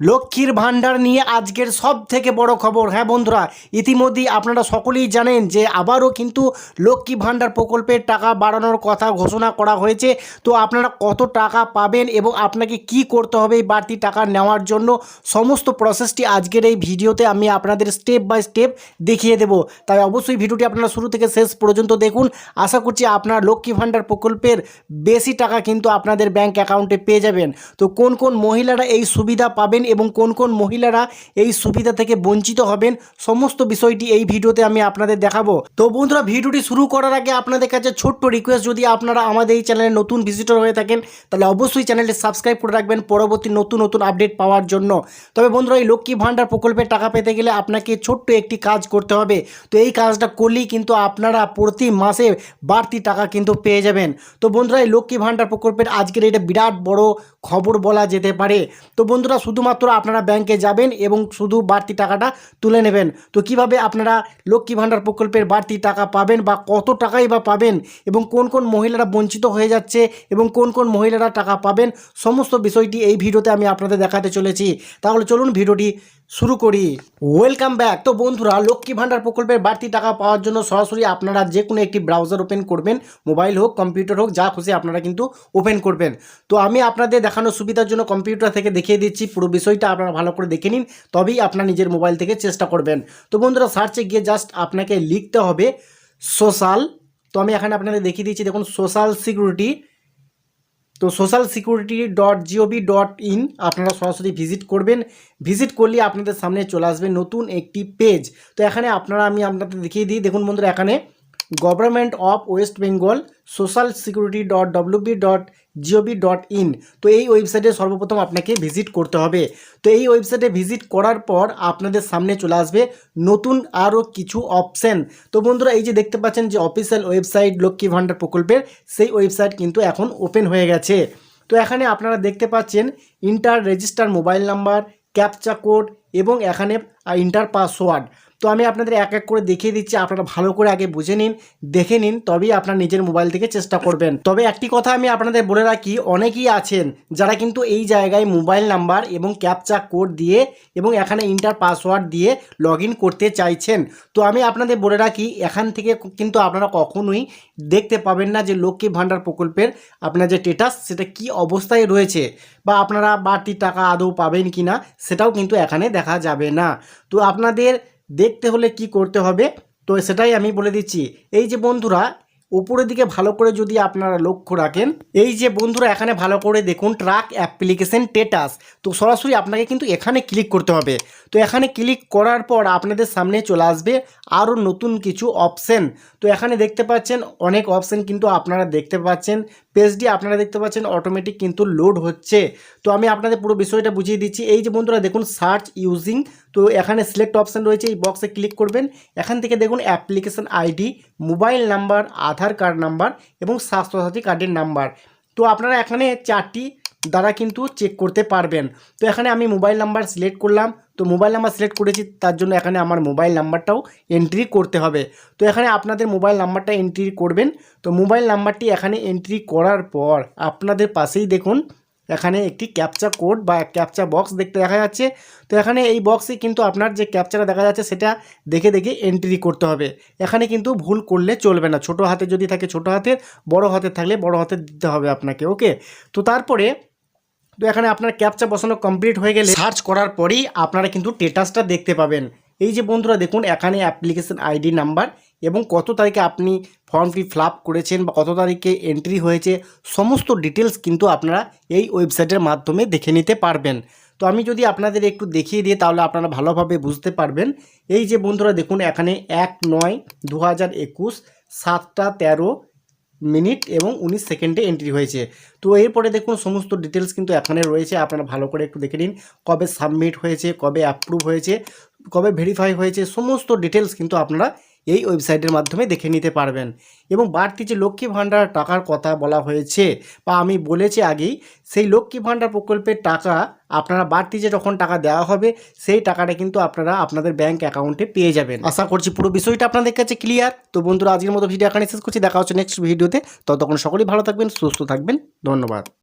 লক্ষ্মীর ভাণ্ডার নিয়ে আজকের সব থেকে বড় খবর। হ্যাঁ বন্ধুরা, ইতিমধ্যেই আপনারা সকলেই জানেন যে আবারও কিন্তু লক্ষ্মী ভাণ্ডার প্রকল্পের টাকা বাড়ানোর কথা ঘোষণা করা হয়েছে। তো আপনারা কত টাকা পাবেন এবং আপনাকে কি করতে হবে এই বাড়তি টাকা নেওয়ার জন্য সমস্ত প্রসেসটি আজকের এই ভিডিওতে আমি আপনাদের স্টেপ বাই স্টেপ দেখিয়ে দেব। তাই অবশ্যই ভিডিওটি আপনারা শুরু থেকে শেষ পর্যন্ত দেখুন। আশা করছি আপনার লক্ষ্মী ভাণ্ডার প্রকল্পের বেশি টাকা কিন্তু আপনাদের ব্যাংক অ্যাকাউন্টে পেয়ে যাবেন। তো কোন কোন মহিলারা এই সুবিধা পাবেন এবং কোন কোন মহিলারা এই সুবিধা থেকে বঞ্চিত হবেন, সমস্ত বিষয়টি এই ভিডিওতে আমি আপনাদের দেখাবো। তো বন্ধুরা, ভিডিওটি শুরু করার আগে আপনাদের কাছে ছোট্ট রিকোয়েস্ট যদি আপনারা আমাদের এই চ্যানেলে নতুন ভিজিটর হয়ে থাকেন, তাহলে অবশ্যই চ্যানেলটি সাবস্ক্রাইব করে রাখবেন পরবর্তী নতুন নতুন আপডেট পাওয়ার জন্য। তবে বন্ধুরা, এই লক্ষ্মী ভাণ্ডার প্রকল্পের টাকা পেতে গেলে আপনাকে ছোট্ট একটি কাজ করতে হবে। তো এই কাজটা করলেই কিন্তু আপনারা প্রতি মাসে বাড়তি টাকা কিন্তু পেয়ে যাবেন। তো বন্ধুরা, এই লক্ষ্মী ভাণ্ডার প্রকল্পের আজকের এটা বিরাট বড় খবর বলা যেতে পারে। তো বন্ধুরা, শুধুমাত্র আপনারা ব্যাংকে যাবেন এবং শুধু বাড়তি টাকাটা তুলে নেবেন। তো কীভাবে আপনারা লক্ষ্মী ভাণ্ডার প্রকল্পের বাড়তি টাকা পাবেন বা কত টাকাই বা পাবেন এবং কোন কোন মহিলারা বঞ্চিত হয়ে যাচ্ছে এবং কোন কোন মহিলারা টাকা পাবেন, সমস্ত বিষয়টি এই ভিডিওতে আমি আপনাদের দেখাতে চলেছি। তাহলে চলুন ভিডিওটি শুরু করি। ওয়েলকাম ব্যাক তো বন্ধুরা, লক্ষ্মী ভাণ্ডার প্রকল্পের বাড়তি টাকা পাওয়ার জন্য সরাসরি আপনারা যে কোনো একটি ব্রাউজার ওপেন করবেন মোবাইল হোক কম্পিউটার হোক, যা খুশি আপনারা কিন্তু ওপেন করবেন। তো আমি আপনাদের দেখানোর সুবিধার জন্য কম্পিউটার থেকে দেখিয়ে দিচ্ছি, পুরো বিষয়টা আপনারা ভালো করে দেখে নিন, তবেই আপনার নিজের মোবাইল থেকে চেষ্টা করবেন। তো বন্ধুরা সার্চে গিয়ে জাস্ট আপনাকে লিখতে হবে সোশ্যাল তো আমি এখানে আপনাদের দেখিয়ে দিচ্ছি, দেখুন সোশ্যাল সিকিউরিটি তো social security dot G O V dot in আপনারা সরাসরি ভিজিট করবেন। ভিজিট করলে আপনাদের সামনে চলে আসবে নতুন একটি পেজ তো এখানে আপনারা আমি আপনাদের দেখিয়ে দিই। দেখুন বন্ধুরা, এখানে government of West Bengal social security dot W B dot G O V dot in তো এই ওয়েবসাইটে সর্বপ্রথম আপনাকে ভিজিট করতে হবে। তো এই ওয়েবসাইটে ভিজিট করার পর আপনাদের সামনে চলে আসবে নতুন আরও কিছু অপশান তো বন্ধুরা, এই যে দেখতে পাচ্ছেন যে অফিসিয়াল ওয়েবসাইট লক্ষ্মী ভাণ্ডার প্রকল্পের, সেই ওয়েবসাইট কিন্তু এখন ওপেন হয়ে গেছে। তো এখানে আপনারা দেখতে পাচ্ছেন enter register mobile number captcha code এবং এখানে ইন্টার পাসওয়ার্ড তো আমি আপনাদের এক এক করে দেখিয়ে দিচ্ছি। আপনারা ভালো করে আগে বুঝে নিন, দেখে নিন, তবেই আপনার নিজের মোবাইল থেকে চেষ্টা করবেন। তবে একটি কথা আমি আপনাদের বলে রাখি, অনেকেই আছেন যারা কিন্তু এই জায়গায় মোবাইল নাম্বার এবং ক্যাপচা কোড দিয়ে এবং এখানে ইন্টার পাসওয়ার্ড দিয়ে লগ করতে চাইছেন। তো আমি আপনাদের বলে রাখি, এখান থেকে কিন্তু আপনারা কখনোই দেখতে পাবেন না যে লক্ষ্মী ভাণ্ডার প্রকল্পের আপনার যে স্টেটাস সেটা কি অবস্থায় রয়েছে বা আপনারা বাড়তি টাকা আদৌ পাবেন কি না সেটাও কিন্তু এখানে দেখা যাবে না। তো আপনাদের দেখতে হলে কি করতে হবে? তো সেটাই আমি বলে দিচ্ছি। এই যে বন্ধুরা উপরের দিকে ভালো করে যদি আপনারা লক্ষ্য রাখেন, এই যে বন্ধুরা এখানে ভালো করে দেখুন ট্রাক অ্যাপ্লিকেশন স্টেটাস তো সরাসরি আপনাকে কিন্তু এখানে ক্লিক করতে হবে। তো এখানে ক্লিক করার পর আপনাদের সামনে চলে আসবে আরও নতুন কিছু অপশন তো এখানে দেখতে পাচ্ছেন অনেক অপশন কিন্তু আপনারা দেখতে পাচ্ছেন। পেজটি আপনারা দেখতে পাচ্ছেন অটোমেটিক কিন্তু লোড হচ্ছে। তো আমি আপনাদের পুরো বিষয়টা বুঝিয়ে দিচ্ছি। এই যে বন্ধুরা দেখুন সার্চ ইউজিং তো এখানে সিলেক্ট অপশান রয়েছে, এই বক্সে ক্লিক করবেন। এখান থেকে দেখুন application ID mobile number Aadhaar card number এবং স্বাস্থ্যসাথী কার্ডের নাম্বার। তো আপনারা এখানে চারটি দ্বারা কিন্তু চেক করতে পারবেন। তো এখানে আমি মোবাইল নাম্বার সিলেক্ট করলাম। তো মোবাইল নাম্বার সিলেক্ট করেছি, তার জন্য এখানে আমার মোবাইল নাম্বারটাও এন্ট্রি করতে হবে। তো এখানে আপনাদের মোবাইল নাম্বারটা এন্ট্রি করবেন। তো মোবাইল নাম্বারটি এখানে এন্ট্রি করার পর আপনাদের পাশেই দেখুন এখানে একটি ক্যাপচা কোড বা ক্যাপচা বক্স দেখতে দেখা যাচ্ছে। তো এখানে এই বক্সে কিন্তু আপনার যে ক্যাপচাটা দেখা যাচ্ছে, সেটা দেখে দেখে এন্ট্রি করতে হবে। এখানে কিন্তু ভুল করলে চলবে না। ছোট হাতে যদি থাকে ছোট হাতের, বড় হাতে থাকলে বড় হাতে দিতে হবে আপনাকে ওকে তো তারপরে, তো এখানে আপনার ক্যাপচা বসানো কমপ্লিট হয়ে গেলে সার্চ করার পরেই আপনারা কিন্তু স্টেটাসটা দেখতে পাবেন। এই যে বন্ধুরা, দেখুন, এখানে অ্যাপ্লিকেশন আইডি নাম্বার এবং কত তারিখে আপনি ফর্মটি ফিল করেছেন বা কত তারিখে এন্ট্রি হয়েছে, সমস্ত ডিটেলস কিন্তু আপনারা এই ওয়েবসাইটের মাধ্যমে দেখে নিতে পারবেন। তো আমি যদি আপনাদের একটু দেখিয়ে দিই, তাহলে আপনারা ভালোভাবে বুঝতে পারবেন। এই যে বন্ধুরা, দেখুন, এখানে এক নয় দু হাজার একুশ সাতটা তেরো মিনিট এবং উনিশ সেকেন্ডে এন্ট্রি হয়েছে। তো এরপরে দেখুন, সমস্ত ডিটেলস কিন্তু এখানে রয়েছে, আপনারা ভালো করে একটু দেখে নিন কবে সাবমিট হয়েছে, কবে অ্যাপ্রুভ হয়েছে, কবে ভেরিফাই হয়েছে, সমস্ত ডিটেলস কিন্তু আপনারা এই ওয়েবসাইটের মাধ্যমে দেখে নিতে পারবেন। এবং বাড়তি যে লক্ষ্মী ভাণ্ডার টাকার কথা বলা হয়েছে বা আমি বলেছি আগেই, সেই লক্ষ্মী ভাণ্ডার প্রকল্পের টাকা আপনারা বাড়তি যে যখন টাকা দেওয়া হবে, সেই টাকাটা কিন্তু আপনারা আপনাদের ব্যাংক অ্যাকাউন্টে পেয়ে যাবেন। আশা করছি পুরো বিষয়টা আপনাদের কাছে ক্লিয়ার। তো বন্ধুরা, আজকের মতো ভিডিও এখানে শেষ করছি। দেখা হচ্ছে নেক্সট ভিডিওতে। ততক্ষণ সকলেই ভালো থাকবেন, সুস্থ থাকবেন। ধন্যবাদ।